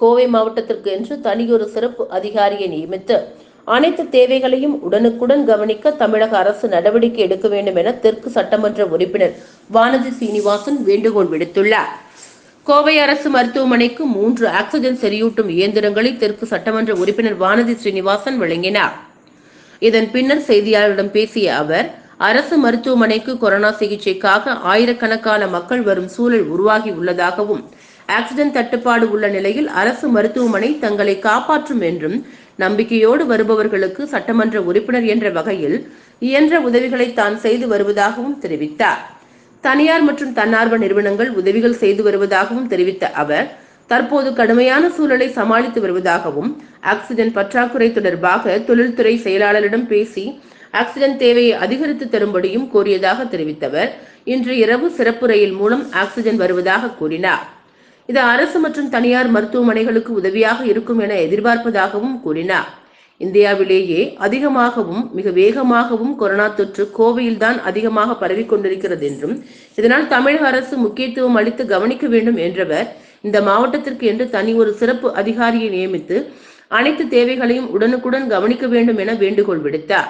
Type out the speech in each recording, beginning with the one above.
கோவை மாவட்டத்திற்கு என்று தனியொரு சிறப்பு அதிகாரியை நியமித்து அனைத்து தேவைகளையும் உடனுக்குடன் கவனிக்க தமிழக அரசு நடவடிக்கை எடுக்க வேண்டும் என தெற்கு சட்டமன்ற உறுப்பினர் வானதி சீனிவாசன் வேண்டுகோள் விடுத்துள்ளார். கோவை அரசு மருத்துவமனைக்கு மூன்று ஆக்சிஜன் செறியூட்டும் இயந்திரங்களை தெற்கு சட்டமன்ற உறுப்பினர் வானதி ஸ்ரீனிவாசன் வழங்கினார். இதன் பின்னர் செய்தியாளர்களிடம் பேசிய அவர் அரசு மருத்துவமனைக்கு கொரோனா சிகிச்சைக்காக ஆயிரக்கணக்கான மக்கள் வரும் சூழல் உருவாகி உள்ளதாகவும் ஆக்சிஜன் தட்டுப்பாடு உள்ள நிலையில் அரசு மருத்துவமனை தங்களை காப்பாற்றும் என்றும் நம்பிக்கையோடு வருபவர்களுக்கு சட்டமன்ற உறுப்பினர் என்ற வகையில் இயன்ற உதவிகளை தான் செய்து வருவதாகவும் தெரிவித்தார். தனியார் மற்றும் தன்னார்வ நிறுவனங்கள் உதவிகள் செய்து வருவதாகவும் தெரிவித்த அவர் தற்போது கடுமையான சூழலை சமாளித்து வருவதாகவும் ஆக்சிஜன் பற்றாக்குறை தொடர்பாக தொழில்துறை செயலாளரிடம் பேசி ஆக்சிஜன் தேவையை அதிகரித்து தரும்படியும் கோரியதாக தெரிவித்தவர். இன்று இரவு சிறப்பு ரயில் மூலம் ஆக்சிஜன் வருவதாக கூறினார். இது அரசு மற்றும் தனியார் மருத்துவமனைகளுக்கு உதவியாக இருக்கும் என எதிர்பார்ப்பதாகவும் கூறினார். இந்தியாவிலேயே அதிகமாகவும் மிக வேகமாகவும் கொரோனா தொற்று கோவையில்தான் அதிகமாக பரவிக்கொண்டிருக்கிறது என்றும் இதனால் தமிழக அரசு முக்கியத்துவம் அளித்து கவனிக்க வேண்டும் என்றவர் இந்த மாவட்டத்திற்கு என்று தனி ஒரு சிறப்பு அதிகாரியை நியமித்து அனைத்து தேவைகளையும் உடனுக்குடன் கவனிக்க வேண்டும் என வேண்டுகோள் விடுத்தார்.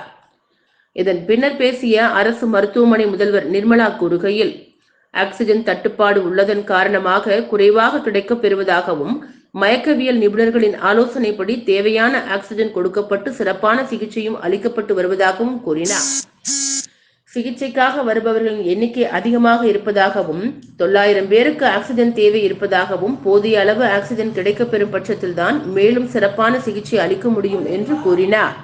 இதன் பின்னர் பேசிய அரசு மருத்துவமனை முதல்வர் நிர்மலா கூறுகையில் ஆக்சிஜன் தட்டுப்பாடு உள்ளதன் காரணமாக குறைவாக கிடைக்கப் பெறுவதாகவும் மயக்கவியல் நிபுணர்களின் ஆலோசனைப்படி தேவையான ஆக்சிஜன் கொடுக்கப்பட்டு சிறப்பான சிகிச்சையும் அளிக்கப்பட்டு வருவதாகவும் கூறினார். சிகிச்சைக்காக வருபவர்களின் எண்ணிக்கை அதிகமாக இருப்பதாகவும் தொள்ளாயிரம் பேருக்கு ஆக்சிஜன் தேவை இருப்பதாகவும் போதிய அளவு ஆக்சிஜன் கிடைக்கப்பெறும் பட்சத்தில்தான் மேலும் சிறப்பான சிகிச்சை அளிக்க முடியும் என்று கூறினார்.